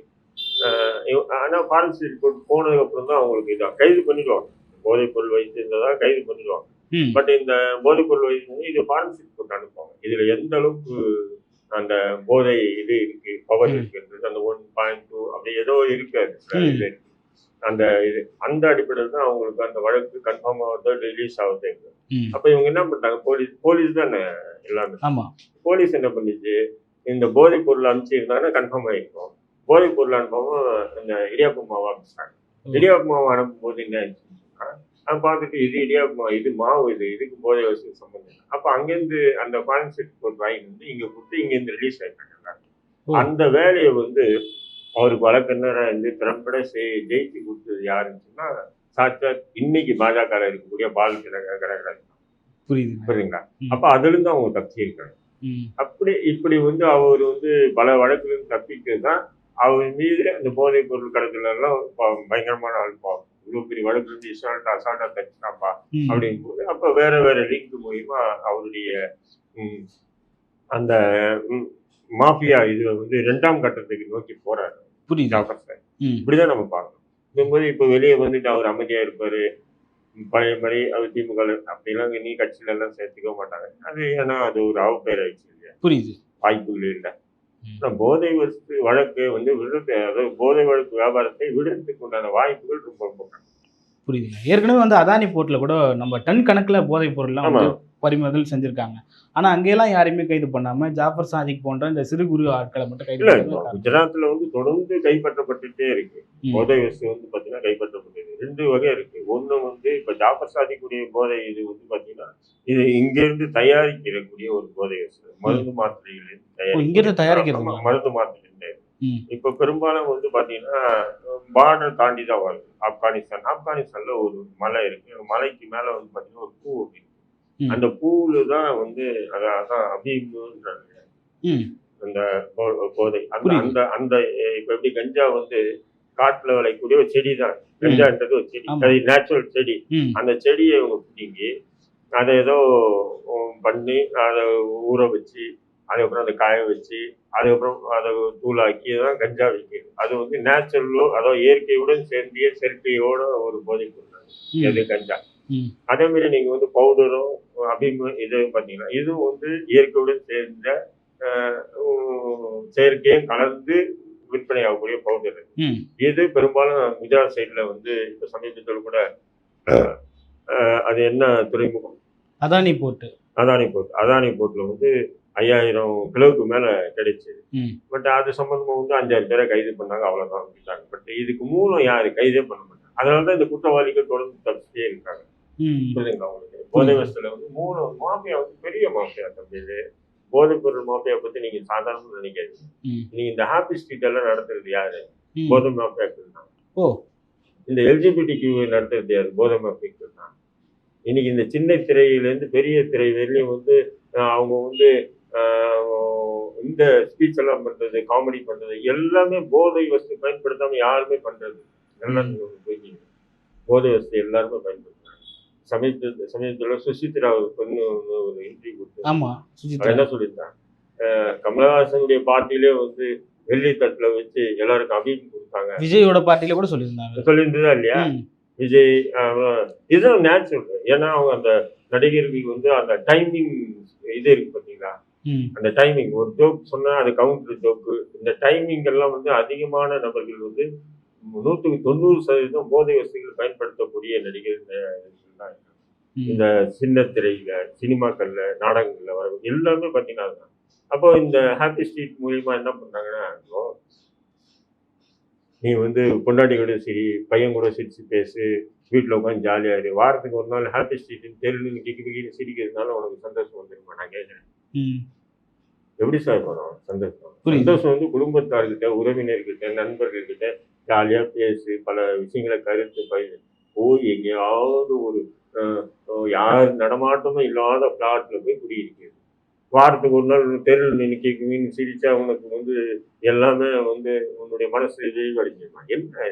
ஆஹ் இவ- ஆனா ஃபாரன்சிக் ரிப்போர்ட் போனதுக்கு அப்புறம் தான் அவங்களுக்கு இதான் கைது பண்ணிடுவாங்க. போதைப் பொருள் வைத்திருந்ததா கைது பண்ணிடுவாங்க. பட் இந்த போதைப் பொருள் வைத்திருந்தது இது ஃபாரன்சிக் ரிப்போர்ட் அனுப்புவாங்க. இதுல எந்த அளவுக்கு அந்த போதை இது இருக்கு பவர் ம். இருக்குன்றது அந்த ஒன் பாயிண்ட் டூ அப்படி ஏதோ இருக்கு அது. அந்த இது அந்த அடிப்படையில் தான் அவங்களுக்கு அந்த வழக்கு கன்ஃபார்ம் ஆகுது ரிலீஸ் ஆகுது அப்ப இவங்க என்ன பண்ணிட்டாங்க போலீஸ் போலீஸ் தானே எல்லாமே. போலீஸ் என்ன பண்ணிச்சு? இந்த போதைப் பொருள் அனுப்பிச்சிருந்தாங்கன்னா கன்ஃபார்ம் ஆயிருக்கும் போதைப் பொருள் அனுப்பாம இந்த இடியாப்பு மாவு அனுப்பிச்சிட்டாங்க. ம். இடியாப்பு மாவு அனுப்பும் போது என்ன ஆயிடுச்சுன்னு அவன் பார்த்துட்டு இது மாவு இது மாவு இது இதுக்கு போதை வசதி சம்பந்தம். அப்ப அங்கேருந்து அந்த ஃபாரன்சிக் ரிப்போர்ட் வாங்கிட்டு வந்து இங்க கொடுத்து இங்கேருந்து ரிலீஸ் ஆயிட்டாங்க ஓ. அந்த வேலையை வந்து அவருக்கு வழக்கறிஞராக இருந்து திறம்பட செய் ஜெயிச்சு கொடுத்தது யாருன்னு சொன்னா சாட்சாத் இன்னைக்கு பாஜக இருக்கக்கூடிய பால் கடற்கரை புரியுது. புரியுதுங்களா. அப்ப அதுல இருந்து அவங்க தப்பிச்சிருக்காங்க ம். அப்படி இப்படி வந்து அவர் வந்து பல வழக்குகளும் தப்பிட்டு தான் அவர் மீது அந்த போதைப் பொருள் கடத்தல எல்லாம் ப- பயங்கரமான ஆள் பாவம் இவ்வளவு பெரிய வழக்கு இருந்து அசால்ட்டா ம். அப்படிங்கும் போது அப்ப வேற வேற லிங்க் மூலியமா அவருடைய அந்த மாஃபியா இது வந்து ரெண்டாம் கட்டத்துக்கு நோக்கி போறாரு. புரியுது. ஜாஃபர் இப்படிதான் நம்ம பார்க்கணும். இருக்கும்போது இப்ப வெளியே வந்துட்டு அவர் அமைதியா இருப்பாரு பழைய மாதிரி அவர் திமுக அப்படிலாம் நீ கட்சியில எல்லாம் சேர்த்துக்க மாட்டாங்க. அது ஏன்னா அது ஒரு அவப்பெயர் ஆயிடுச்சு இல்லையா புரியுது. வாய்ப்புகள் இல்லை. போதை வஸ்து வழக்கு வந்து விடுறது அதாவது போதை வழக்கு வியாபாரத்தை விடுறதுக்கு உண்டான வாய்ப்புகள் ரொம்ப ரொம்ப. புரியுதுங்க. ஏற்கனவே வந்து அதானி போர்ட்ல கூட நம்ம டன் கணக்குல போதைப் பொருள்லாம் பறிமுதல் செஞ்சிருக்காங்க. ஆனா அங்கெல்லாம் யாரையுமே கைது பண்ணாம ஜாஃபர் சாதிக் போன்ற இந்த சிறு குறு ஆட்களை மட்டும் கைது குஜராத்ல வந்து தொடர்ந்து கைப்பற்றப்பட்டுட்டே இருக்கு. போதை வஸ்து வந்து பாத்தீங்கன்னா கைப்பற்றப்பட்டது. ரெண்டு வகை இருக்கு. ஒண்ணு வந்து இப்ப ஜாபர் சாதிக்கூடிய போதை இது வந்து பாத்தீங்கன்னா இது இங்க இருந்து தயாரிக்கக்கூடிய ஒரு போதை வஸ்து மருந்து மாத்திரைகள் இருந்து ஓ, இங்க இருந்து தயாரிக்கிறதுங்களா? ஆமா, மருந்து மாத்திரை. இப்ப பெரும்பாலும் வந்து பாத்தீங்கன்னா பார்டர் தாண்டி தான் வருது. ஆப்கானிஸ்தான். ஆப்கானிஸ்தான்ல ஒரு மலை இருக்கு. மலைக்கு மேல வந்து பாத்தீங்கன்னா ஒரு பூ இருக்கு. அந்த பூவுல தான் வந்து அதான் அபீம்ன்றாங்க. அந்த போதை. அந்த. அந்த அந்த இப்ப எப்படி கஞ்சா வந்து காட்டுல விளையக்கூடிய ஒரு செடி தான். கஞ்சான்றது ஒரு செடி. அது நேச்சுரல் செடி. அந்த செடியை இவங்க பிடிங்கி அதை ஏதோ பண்ணி அதை ஊற வச்சு அதுக்கப்புறம் அதை காய வச்சு அதுக்கப்புறம் அதை தூளாக்கி தான் கஞ்சா விற்கிது அது வந்து நேச்சுரலோ அதாவது இயற்கையுடன் சேர்ந்திய செயற்கையோட ஒரு பொருள் ம். எது கஞ்சா. அதே மாதிரி நீங்க வந்து பவுடரும் அபிம இது பார்த்தீங்கன்னா இதுவும் வந்து இயற்கையுடன் சேர்ந்த செயற்கையும் கலந்து விற்பனை ஆகக்கூடிய பவுடர் இது பெரும்பாலும் குஜராத் சைடுல வந்து இப்ப சமீபத்தில் கூட அது என்ன துறைமுகம்? அதானி போட்டு அதானி போர்ட். அதானி போர்ட்ல வந்து ஐயாயிரம் கிலோவுக்கு மேல கிடைச்சு. பட் அது சம்பந்தமா வந்து அஞ்சாறு பேரை கைது பண்ணாங்க அவ்வளவுதான். விட்டாங்க பட் இதுக்கு மூலம் யாரு கைதே பண்ண மாட்டாங்க. அதனாலதான் இந்த குற்றவாளிகள் தொடர்ந்து தப்பிச்சே இருக்காங்க. புரியுதுங்களா உங்களுக்கு? போதை வசத்துல வந்து மூணு மாஃபியா வந்து பெரிய மாஃபியா தம்பி இது. போதைப் பொருள் மாஃபியா பத்தி நீங்க சாதாரணமா நினைக்காதீங்க. ம். நீங்க இந்த ஹாப்பி ஸ்ட்ரீட் எல்லாம் நடத்துறது யாரு. போதை மாஃபியாக்கள் தான். ஓ. இந்த எல்ஜிபிடி கியூ நடத்துறது யாரு? போதை மாஃபியாக்கள் தான். இன்னைக்கு இந்த சின்ன திரையிலேருந்து பெரிய திரை வரையிலும் வந்து அவங்க வந்து இந்த ஸ்பீச் எல்லாம் பண்றது காமெடி பண்றது எல்லாமே போதை வஸ்து பயன்படுத்தாம யாருமே பண்றது. போய் போதை வஸ்து எல்லாருமே பயன்படுத்துறாங்க சமீபத்தில் சமீபத்தில் சுசித்ரா பொண்ணு ஒண்ணு ஒரு இன்டர்வியூ கொடுத்து ஆமா அவன் சுஜிதா என்ன சொல்லியிருந்தான் கமலஹாசனுடைய பார்ட்டிலே வந்து வெள்ளி தட்டுல வச்சு எல்லாருக்கும் அபீம் கொடுத்தாங்க. விஜயோட பார்ட்டியில கூட சொல்லியிருந்தாங்க. சொல்லியிருந்ததா இல்லையா? விஜய் இதுதான் நேச்சுரல் ஏன்னா அவங்க அந்த நடிகர்களுக்கு வந்து அந்த டைமிங் இது இருக்கு பார்த்தீங்களா அந்த டைமிங் ஒரு ஜோக் சொன்னா அது கவுண்டர் ஜோக்கு இந்த டைமிங் எல்லாம் வந்து அதிகமான நபர்கள் வந்து நூற்றுக்கு தொண்ணூறு சதவீதம் போதை வசதிகள் பயன்படுத்தக்கூடிய நடிகர் தான். இந்த சின்ன திரையில சினிமாக்கள்ல நாடகங்கள்ல வர எல்லாமே பார்த்தீங்கன்னா அதுதான். அப்போ இந்த ஹாப்பி ஸ்ட்ரீட் மூலியமா என்ன பண்ணாங்கன்னா இப்போ நீ வந்து பொண்டாட்டி கூட சரி பையன் கூட சிரிச்சு பேசு வீட்டில் உட்காந்து ஜாலியாக இரு வாரத்துக்கு ஒரு நாள் ஹாப்பி ஸ்ட்ரீட்னு தெருவில் கிக்கி கிக்கின்னு சிரிக்கிறதுனால உனக்கு சந்தோஷம் வந்துருமா நான் கேட்குறேன் எப்படி சார் வரும் சந்தோஷம். சந்தோஷம் வந்து குடும்பத்தார்கிட்ட உறவினர்கிட்ட நண்பர்கள்கிட்ட ஜாலியா பேசு பல விஷயங்களை கருத்து பயிர் போய் எங்கேயாவது ஒரு யார் நடமாட்டமும் இல்லாத பிளாட்ல போய் குடியிருக்கிறது. வாரத்துக்கு ஒரு நாள் தெருள் நினைக்க மீன் சிரிச்சா உனக்கு வந்து எல்லாமே வந்து உன்னுடைய மனசு விரிவடைஞ்சிருமா? என்ன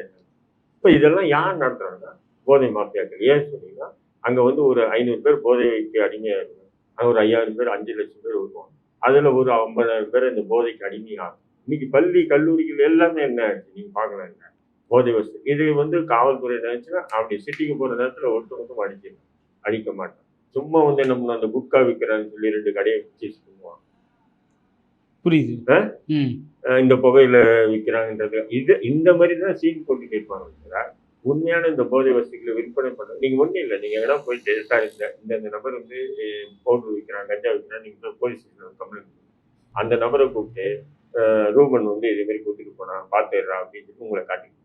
இப்போ இதெல்லாம் யார் நடத்துறாங்கன்னா போதை மாஃபியாக்கள். ஏன் சொன்னீங்கன்னா அங்கே வந்து ஒரு ஐநூறு பேர் போதைக்கு அடிமையாக இருக்கும் அங்கே ஒரு ஐயாயிரம் பேர் அஞ்சு லட்சம் பேர் வருவாங்க. அதில் ஒரு ஐம்பதாயிரம் பேர் இந்த போதைக்கு அடிமையாகும். இன்னைக்கு பள்ளி கல்லூரிகள் எல்லாமே என்ன ஆச்சு நீங்கள் பார்க்கலாம் என்ன போதை வசதி. இது வந்து காவல்துறை நினைச்சுன்னா அப்படி சிட்டிக்கு போற நேரத்துல ஒருத்த மட்டும் அடிக்கணும் அடிக்க மாட்டான் சும்மா வந்து நம்ம அந்த குட்கா விற்கிறான்னு சொல்லி ரெண்டு கடையை வச்சு சொல்லுவான் புரியுது. இந்த புகையில விற்கிறாங்கன்றது இது இந்த மாதிரி தான் சீன் போட்டு கேட்பாங்க தவிர, உண்மையான இந்த போதை வசதிகளை விற்பனை பண்ண நீங்க ஒண்ணும் இல்லை. நீங்க எங்கன்னா போயிட்டு சார் இந்த இந்த நபர் வந்து பவுடர் விற்கிறாங்க கஞ்சா விற்கிறாங்க நீங்க போய் போலீஸ் கம்ப்ளைண்ட் அந்த நபரை கூப்பிட்டு ரூபன் வந்து இதே மாதிரி கூட்டிட்டு போனான் பாத்துடுறான் அப்படின்னு சொல்லி உங்களை காட்டி ம்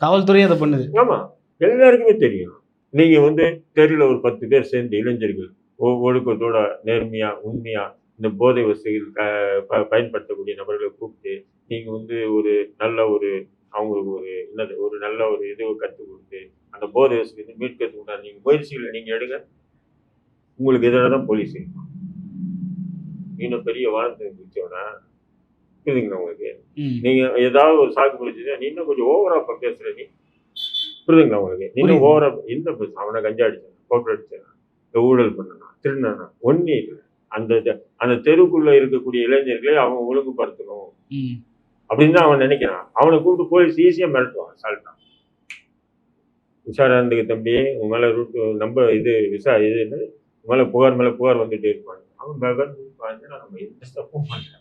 காவல்துறையும் அதை பண்ணுது. ஆமா. எல்லாருக்குமே தெரியும். நீங்க வந்து தெருல ஒரு பத்து பேர் சேர்ந்து இளைஞர்கள் ஒழுக்கத்தோட நேர்மையா உண்மையா இந்த போதை வசதிகள் ப- பயன்படுத்தக்கூடிய நபர்களை கூப்பிட்டு நீங்க வந்து ஒரு நல்ல ஒரு அவங்களுக்கு ஒரு என்னது ஒரு நல்ல ஒரு இது கற்றுக் கொடுத்து அந்த போதை வசதி மீட்கிறதுக்கு உண்டான நீங்க முயற்சிகளை நீங்க எடுங்க. உங்களுக்கு எதிராக தான் போலீஸ் இன்னும் பெரிய வாரத்தை இருந்துச்சோன்னா புரியுதுங்களா உங்களுக்கு? நீங்க ஏதாவது ஒரு சாக்கு பிடிச்சது நீ இன்னும் கொஞ்சம் ஓவரா இப்ப பேசுற நீ புரியுதுங்களா உங்களுக்கு? இன்னும். ஓவரா பேச அவனை கஞ்சா அடிச்சான் போட்டோ அடிச்சான் இந்த ஊழல் பண்ணனா திருநானா ஒன்னே இல்லை. அந்த அந்த தெருக்குள்ள இருக்கக்கூடிய இளைஞர்களை அவன் ஒழுங்குபடுத்தணும் அப்படின்னு தான் அவன் நினைக்கிறான். அவனை கூப்பிட்டு போலீஸ் ஈஸியா மிரட்டுவான் சால்ட்டான் உஷாரா இருந்துக்கு தம்பி உன் மேல ரூட் நம்ப இது விசா இது மேல புகார் மேல புகார் வந்துட்டே இருப்பான். அவன் நம்ம எந்த ஸ்டெப்பும் பண்ணல.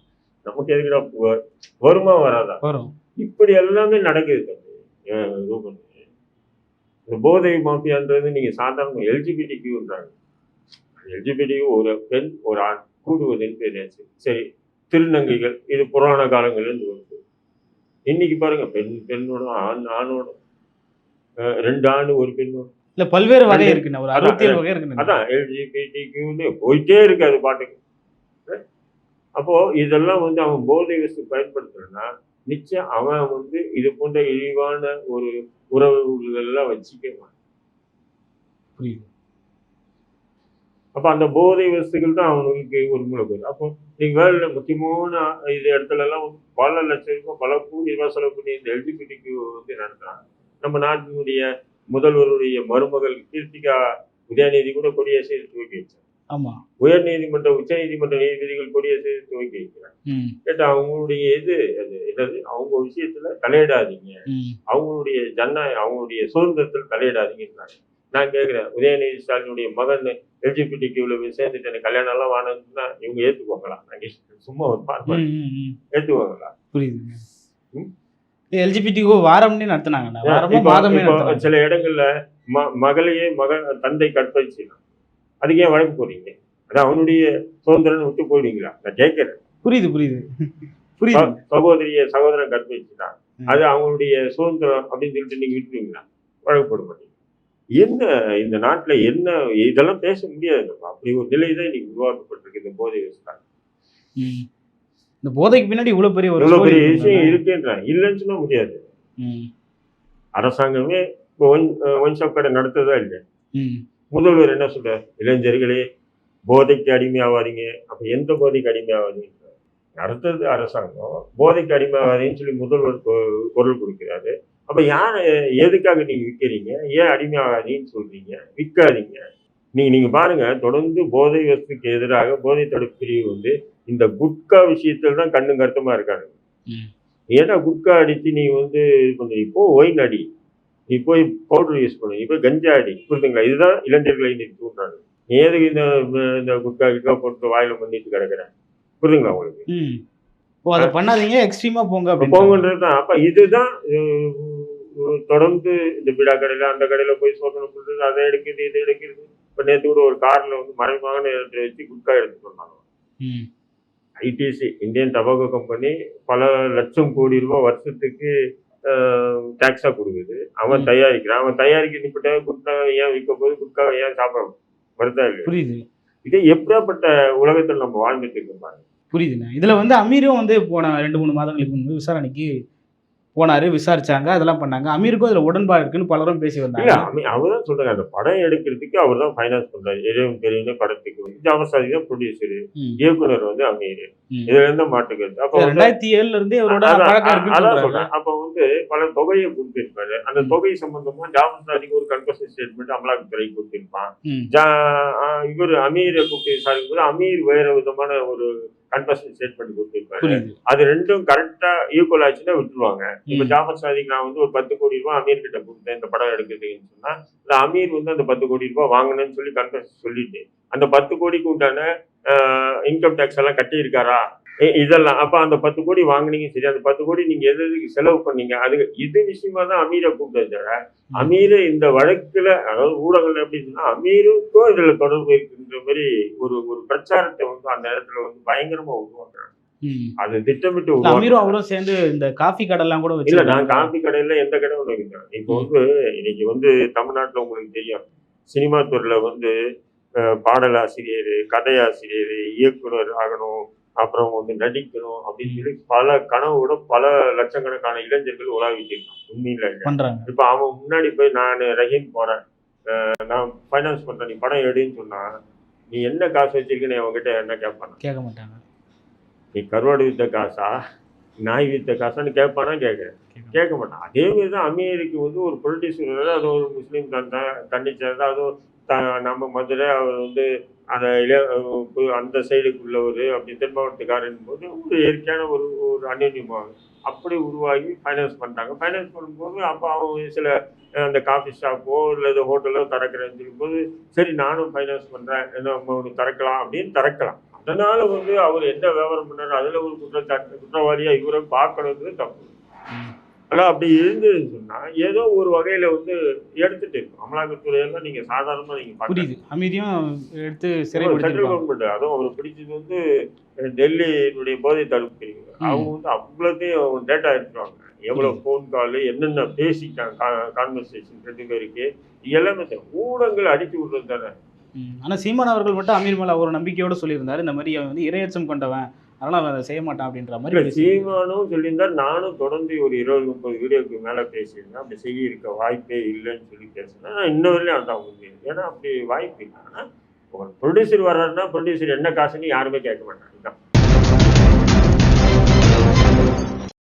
நமக்கு எதுக்குடா வருமா வராதா? வரும். இப்படி எல்லாமே நடக்குது தம்பி. இந்த போதை மாஃபியான்றது நீங்க சாதாரண எல்ஜிபிடி கியூன்றாங்க எல்ஜிபிடி ஒரு பெண் ஒரு ஆண் கூடுவதுன்னு தெரியாச்சு சரி திருநங்கைகள். இது புராண காலங்கள்ல இருந்து வருது. இன்னைக்கு பாருங்க பெண் பெண்ணோட ஆண் ஆணோட. ரெண்டு ஆண் ஒரு பெண்ணோட. இல்ல பல்வேறு வகை இருக்குண்ணே ஒரு அதான், அறுபத்தி ஏழு வகை இருக்குண்ணே அதான் எல்ஜிபிடி கியூன்னு போயிட்டே இருக்கு அது பாட்டுக்கு. அஹ் அப்போ இதெல்லாம் வந்து அவன் போதை வசதி பயன்படுத்துறேன்னா நிச்சயம் அவன் வந்து இது போன்ற இழிவான ஒரு உறவுகள் எல்லாம் வச்சுக்க மாட்டான். புரியுது. அப்போ அந்த போதை வசதிகள் தான் அவனுக்கு ஒரு மூலப்பொருள் அப்போ நீங்கள் வேர்ல்டில் முக்கியமான இது இடத்துல எல்லாம் வந்து பல லட்சம் ரூபாய் பல கோடி ரூபாய் செலவு பண்ணி இந்த எல்ஜிபிடிக்கு வந்து நடத்துறாங்க நம்ம நாட்டினுடைய முதல்வருடைய மருமகள் கீர்த்திகா உதயநிதி கூட கொடியரசை துவக்கி வச்சார் ஆமா. உயர் நீதிமன்ற உச்ச நீதிமன்ற நீதிபதிகள் கொடியரசை துவக்கி வைக்கிறாங்க. கேட்டா அவங்களுடைய இது அது என்னது? அவங்க விஷயத்துல தலையிடாதீங்க. அவங்களுடைய ஜனநாயக அவங்களுடைய சுதந்திரத்தில் தலையிடாதீங்கன்றாங்க. நான் கேட்குறேன் உதயநிதி ஸ்டாலினுடைய மகன் எல்ஜிபிடி கியூல சேர்ந்துட்டு எனக்கு கல்யாணம் எல்லாம் வாங்கினா இவங்க ஏற்றுக்குவாங்களா நான். சும்மா ஒரு பார்ப்பேன். ஏற்றுக்குவாங்களா புரியுதுங்க. ம். எல்ஜிபிடிக்கு வாரம்னே நடத்துனாங்க சில இடங்கள்ல ம மகளையே மகன் தந்தை கற்பழிச்சிடலாம் அதுக்கு ஏன் வழக்கு போறீங்க அது அவனுடைய சுதந்திரம்னு விட்டு போயிடுவீங்களா நான் கேட்கிறேன் புரியுது புரியுது. புரியுது. சகோதரிய சகோதரன் கற்பழிச்சுட்டான் ம். அது அவங்களுடைய சுதந்திரம் அப்படின்னு சொல்லிட்டு நீங்க விட்டுருவீங்களா? வழக்கு போட மாட்டீங்க. என்ன இந்த நாட்டுல என்ன இதெல்லாம் பேச முடியாது. அப்படி ஒரு நிலை தான் இன்னைக்கு உருவாக்கப்பட்டிருக்கு இந்த போதை விவசாயம். இந்த போதைக்கு பின்னாடி இவ்வளவு பெரிய ஒரு இவ்வளவு பெரிய? விஷயம் இருக்குன்றான் இல்லைன்னு சொன்னா முடியாது. அரசாங்கமே இப்போ ஒன் ஒன் ஷாப் கடை நடத்துறதா இல்லை. முதல்வர் என்ன சொல்றார்? இளைஞர்களே போதைக்கு அடிமையாவாதீங்க. அப்ப எந்த போதைக்கு அடிமையாவாதீங்க? நடத்துறது அரசாங்கம் போதைக்கு அடிமையாவாதீங்கன்னு சொல்லி முதல்வர் குரல் கொடுக்கிறாரு. அப்ப யார் எதுக்காக நீங்க விற்கிறீங்க? ஏன் அடிமையாகாதீங்கன்னு சொல்றீங்க? விற்காதீங்க. நீங்க நீங்க பாருங்க தொடர்ந்து போதை வசதிக்கு எதிராக போதை தடுப்பு பிரிவு வந்து இந்த குட்கா விஷயத்துல தான் கண்ணும் கருத்துமா இருக்காங்க. ஏன்னா குட்கா அடிச்சு நீ வந்து இது இப்போ ஒயின் அடி. நீ போய் பவுடர் யூஸ் பண்ணு நீ போய் கஞ்சா அடி புரியுதுங்களா இதுதான் இளைஞர்களை இன்னைக்கு தூண்டுறாங்க நீ எதுக்கு இந்த இந்த குட்கா கிட்கா போட்டு வாயில பண்ணிட்டு கிடக்குற? புரியுதுங்களா உங்களுக்கு? அதை பண்ணாதீங்க எக்ஸ்ட்ரீமா போங்க போங்கன்றது தான் அப்ப இதுதான் தொடர்ந்து இந்த பிடா கடையில அந்த கடையில போய் சோதனை பண்றது அதை எடுக்குது இதை எடுக்கிறது இப்ப நேற்று கூட ஒரு கார்ல வந்து மறைமுகமான வச்சு குட்கா எடுத்து சொன்னாங்க ம். ஐடிசி இந்தியன் டபாகோ கம்பெனி பல லட்சம் கோடி ரூபாய் வருஷத்துக்கு டாக்ஸா கொடுக்குது. அவன். தயாரிக்கிறான். அவன் தயாரிக்கப்பட்ட குட்கா ஏன் விற்க போது குட்கா ஏன் சாப்பிட வருதா இல்லையா புரியுது. இது எப்படியாப்பட்ட உலகத்தில் நம்ம வாழ்ந்துட்டு இருக்கோம் பாருங்க. புரியுதுண்ணா இதுல வந்து அமீரும் வந்து போன ரெண்டு மூணு மாதங்களுக்கு முன்பு விசாரணைக்கு போனாரு விசாரிச்சாங்க அதெல்லாம் பண்ணாங்க. அமீருக்கும் அதுல உடன்பாடு இருக்குன்னு பலரும் பேசி வந்தாங்க. அமி- அவர்தான் சொல்றாங்க அந்த படம் எடுக்கிறதுக்கு அவர் தான் ஃபைனான்ஸ் பண்றாரு. எதுவும் தெரியும் படத்துக்கு ஜாமசாதி தான் ப்ரொடியூசர். இயக்குனர் வந்து அமீர். ம். இதுல இருந்து மாட்டுக்கிறது அப்ப ரெண்டாயிரத்தி ஏழுல இருந்தே அவரோட அதான், சொல்றேன். அப்ப வந்து பல தொகையை கொடுத்திருப்பாரு. அந்த தொகை சம்பந்தமா ஜாமசாதிக்கு ஒரு கன்ஃபர்ஷன் ஸ்டேட்மெண்ட் அமலாக்கத்துறை கொடுத்திருப்பான். இவர் அமீரை கூப்பிட்டு விசாரிக்கும் போது அமீர் வேற விதமான ஒரு கன்ஃபர்ஷன் ஸ்டேட்மெண்ட் கொடுத்திருப்பாரு. புரியுது. அது ரெண்டும் கரெக்டா ஈக்குவல் ஆச்சுன்னா விட்டுருவாங்க. இப்ப ம். ஜாபர் சாதிக்கு நான் வந்து ஒரு பத்து கோடி ரூபாய் அமீர் கிட்ட கொடுத்தேன் இந்த படம் எடுக்கிறதுக்குன்னு சொன்னா இந்த அமீர் வந்து அந்த பத்து கோடி ரூபாய் வாங்கினேன்னு சொல்லி கன்ஃபர்ஸ் சொல்லிட்டு அந்த பத்து கோடிக்கு உண்டான இன்கம் டேக்ஸ் எல்லாம் கட்டி இருக்காரா இதெல்லாம் அப்ப அந்த பத்து கோடி வாங்குனீங்க சரி அந்த பத்து கோடி நீங்க எது எதுக்கு செலவு பண்ணீங்க? அது இது விஷயமா தான் அமீரை கூப்பிட்டது தவிர அமீர் இந்த வழக்குல அதாவது ஊடகங்கள் எப்படி சொன்னா அமீருக்கும் இதுல தொடர்பு இருக்குன்ற மாதிரி ஒரு ஒரு பிரச்சாரத்தை வந்து அந்த இடத்துல வந்து பயங்கரமா உருவாக்குறாங்க. அது திட்டமிட்டு அமீரும் அவரும் சேர்ந்து இந்த காஃபி கடைலாம் கூட இல்ல நான் காபி கடையில எந்த கடை வைக்கிறேன் இப்போ வந்து இன்னைக்கு வந்து தமிழ்நாட்டுல உங்களுக்கு தெரியும். சினிமா துறையில வந்து பாடலாசிரியர் கதையாசிரியர் இயக்குனர் ஆகணும் அப்புறம் வந்து நடிக்கணும் அப்படின்னு சொல்லி பல கனவோட பல லட்சக்கணக்கான இளைஞர்கள் உலாவிட்டு இருக்கான் உண்மையில. இப்ப அவன் முன்னாடி போய் நான் ரஹீம் போறேன். நான் ஃபைனான்ஸ் பண்றேன். நீ படம் எடுன்னு சொன்னா நீ என்ன காசு வச்சிருக்கேன்னு அவன்கிட்ட என்ன கேட்பான் கேட்க மாட்டாங்க. நீ கருவாடு வித்த காசா? நாய் வித்த காசான்னு கேட்பானா கேட்குறேன் கேட்க மாட்டான். அதே மாதிரி தான் அமீருக்கு வந்து ஒரு ப்ரொடியூசர் அது ஒரு முஸ்லீம் தந்தை தன்னிச்சர் அதுவும் த நம்ம மதுரை அவர் வந்து அந்த இளைய அஹ் அந்த சைடுக்குள்ளவர் அப்படி தென் மாவட்டக்காரன் போது ஒரு இயற்கையான ஒரு ஒரு அந்யோன்யமாக அப்படி உருவாகி ஃபைனான்ஸ் பண்ணுறாங்க ஃபைனான்ஸ் பண்ணும்போது அப்போ அவங்க சில அந்த காஃபி ஷாப்போ இல்லை ஹோட்டலோ திறக்கிறேன்னு சொல்லும்போது சரி நானும் ஃபைனான்ஸ் பண்ணுறேன் என்ன ஒன்று திறக்கலாம் அப்படின்னு திறக்கலாம். அதனால் வந்து அவர் என்ன வியாபாரம் பண்ணார் அதில் ஒரு குற்றச்சாட்டு குற்றவாளியாக இவரை பார்க்கணுன்றது தப்பு. ம். ஆனா அப்படி இருந்ததுன்னு சொன்னா ஏதோ ஒரு வகையில வந்து எடுத்துட்டு இருக்கும் அமலாக்கத்துறையெல்லாம் நீங்க சாதாரணமா நீங்க பார்க்கலாம் புரியுது. அமீரையும் எடுத்து சென்ட்ரல் கவர்மெண்ட் அதுவும் அவர் பிடிச்சது வந்து டெல்லியினுடைய போதை தடுப்பு பிரிவு அவங்க வந்து அவ்வளோத்தையும் டேட்டா எடுத்துருவாங்க. எவ்வளவு ஃபோன் கால் என்னென்ன பேசிட்டாங்க கான்வர்சேஷன் ரெண்டு பேருக்கு எல்லாமே. ஊடகங்கள் அடிச்சு விடுறது தானே. ம். ஆனா சீமான் அவர்கள் மட்டும் அமீர் மேல ஒரு நம்பிக்கையோட சொல்லியிருந்தாரு. இந்த மாதிரி அவன் வந்து இரையச்சம் கொண்டவன். அதனால அவன் அதை செய்ய மாட்டான் அப்படின்ற மாதிரி. சீமானும் சொல்லியிருந்தார். நானும் தொடர்ந்து ஒரு இருபது முப்பது வீடியோக்கு மேல பேசியிருந்தேன். அப்படி செய்ய இருக்க வாய்ப்பே இல்லைன்னு சொல்லி பேசினேன். நான் இன்ன வரையிலும் அதான் உண்மை. ஏன்னா அப்படி வாய்ப்பு இல்லை. ஆனா ப்ரொடியூசர் வர்றாருன்னா ப்ரொடியூசர் என்ன காசுன்னு யாருமே கேட்க மாட்டாங்க.